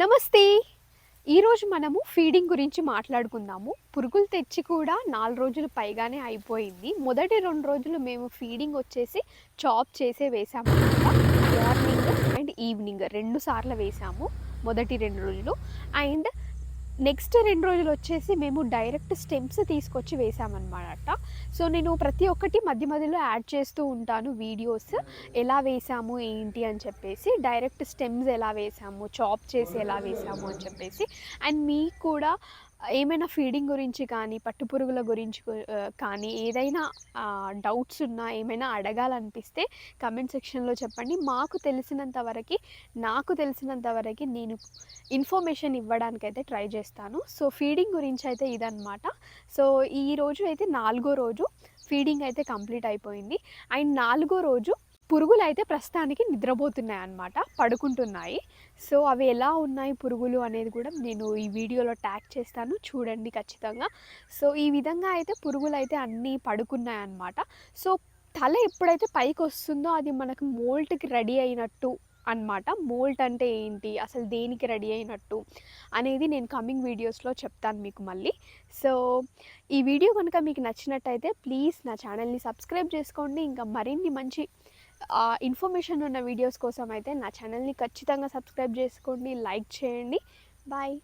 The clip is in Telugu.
నమస్తే. ఈరోజు మనము ఫీడింగ్ గురించి మాట్లాడుకుందాము. పురుగులు తెచ్చి కూడా నాలుగు రోజులు పైగానే అయిపోయింది. మొదటి రెండు రోజులు మేము ఫీడింగ్ వచ్చేసి చాప్ చేసే వేసాము. మార్నింగ్ అండ్ ఈవినింగ్ రెండు సార్లు వేసాము. మొదటి రెండు రోజులు. అండ్ నెక్స్ట్ రెండు రోజులు వచ్చేసి మేము డైరెక్ట్ స్టెమ్స్ తీసుకొచ్చి వేసామన్నమాట. సో నేను ప్రతి ఒక్కటి మధ్య మధ్యలో యాడ్ చేస్తూ ఉంటాను వీడియోస్. ఎలా వేసాము ఏంటి అని చెప్పేసి డైరెక్ట్ స్టెమ్స్ ఎలా వేసాము చాప్ చేసి ఎలా వేసాము అని చెప్పేసి. అండ్ మీకు కూడా ఏమైనా ఫీడింగ్ గురించి కానీ పట్టుపురుగుల గురించి కానీ ఏదైనా డౌట్స్ ఉన్నా ఏమైనా అడగాలనిపిస్తే కమెంట్ సెక్షన్లో చెప్పండి. మాకు తెలిసినంత వరకు నాకు తెలిసినంత వరకు నేను ఇన్ఫర్మేషన్ ఇవ్వడానికైతే ట్రై చేస్తాను. సో ఫీడింగ్ గురించి అయితే ఇదన్నమాట. సో ఈ రోజు అయితే నాలుగో రోజు ఫీడింగ్ అయితే కంప్లీట్ అయిపోయింది. అండ్ నాలుగో రోజు పురుగులు అయితే ప్రస్తుతానికి నిద్రపోతున్నాయి అన్నమాట పడుకుంటున్నాయి. సో అవి ఎలా ఉన్నాయి పురుగులు అనేది కూడా నేను ఈ వీడియోలో ట్యాగ్ చేస్తాను చూడండి ఖచ్చితంగా. సో ఈ విధంగా అయితే పురుగులు అయితే అన్నీ పడుకున్నాయి అన్నమాట సో తల ఎప్పుడైతే పైకి వస్తుందో అది మనకు మోల్ట్కి రెడీ అయినట్టు అన్నమాట. మోల్ట్ అంటే ఏంటి అసలు దేనికి రెడీ అయినట్టు అనేది నేను కమింగ్ వీడియోస్లో చెప్తాను మీకు మళ్ళీ. సో ఈ వీడియో కనుక మీకు నచ్చినట్టయితే ప్లీజ్ నా ఛానల్ని సబ్స్క్రైబ్ చేసుకోండి. ఇంకా మరిన్ని మంచి ఇన్ఫర్మేషన్ ఉన్న వీడియోస్ కోసం అయితే నా ఛానల్ని ఖచ్చితంగా సబ్స్క్రైబ్ చేసుకోండి లైక్ చేయండి. బాయ్.